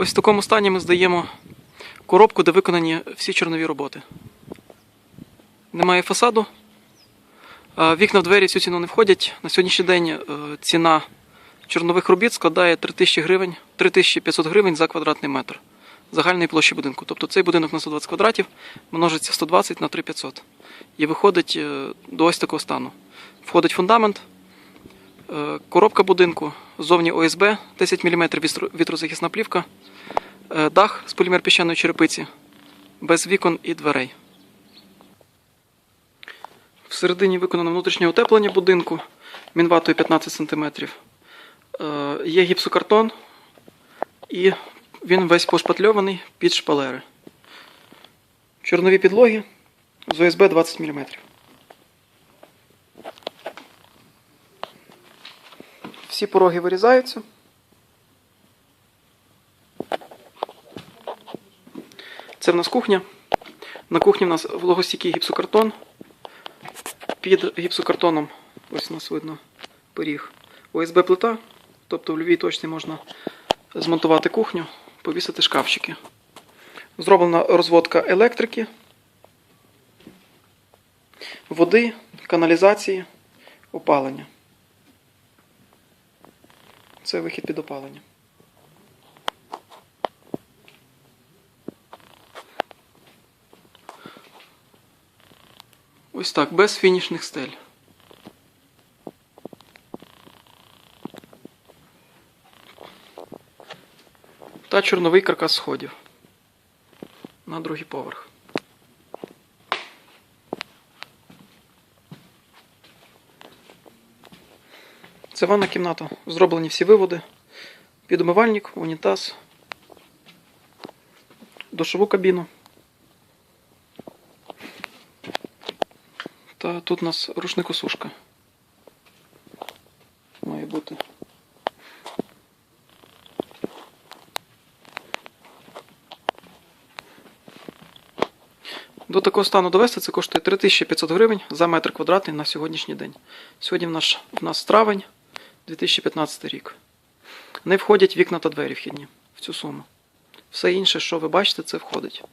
Ось в такому стані ми здаємо коробку, де виконані всі чорнові роботи. Немає фасаду. Вікна в двері в цю ціну не входять. На сьогоднішній день е, ціна чорнових робіт складає 3000 гривень, 3500 гривень за квадратний метр загальної площі будинку. Тобто цей будинок на 120 квадратів множиться 120 на 3500. І виходить е, до ось такого стану. Входить фундамент, е, коробка будинку, зовні ОСБ 10 мм вітрозахисна плівка, дах з полімер піщаної черепиці, без вікон і дверей. Всередині виконано внутрішнє утеплення будинку мінватою 15 см. Е, Є гіпсокартон і він весь пошпатльований під шпалери. Чорнові підлоги з ОСБ 20 мм. Всі пороги вирізаються. Це в нас кухня. На кухні в нас вологостійкий гіпсокартон. Під гіпсокартоном, ось у нас видно пиріг. ОСБ плита, тобто в любій точці можна змонтувати кухню, повісити шкафчики. Зроблена розводка електрики, води, каналізації, опалення. Це вихід під опалення. Ось так, без фінішних стель. Та чорновий каркас сходів на другий поверх. Це ванна кімната. Зроблені всі виводи. Підумивальник, унітаз, душову кабіну. Та тут у нас рушникосушка. Має бути. До такого стану довести це коштує 3500 гривень за метр квадратний на сьогоднішній день. Сьогодні в нас, в нас травень 2015 рік. Не входять вікна та двері вхідні в цю суму. Все інше, що ви бачите, це входить.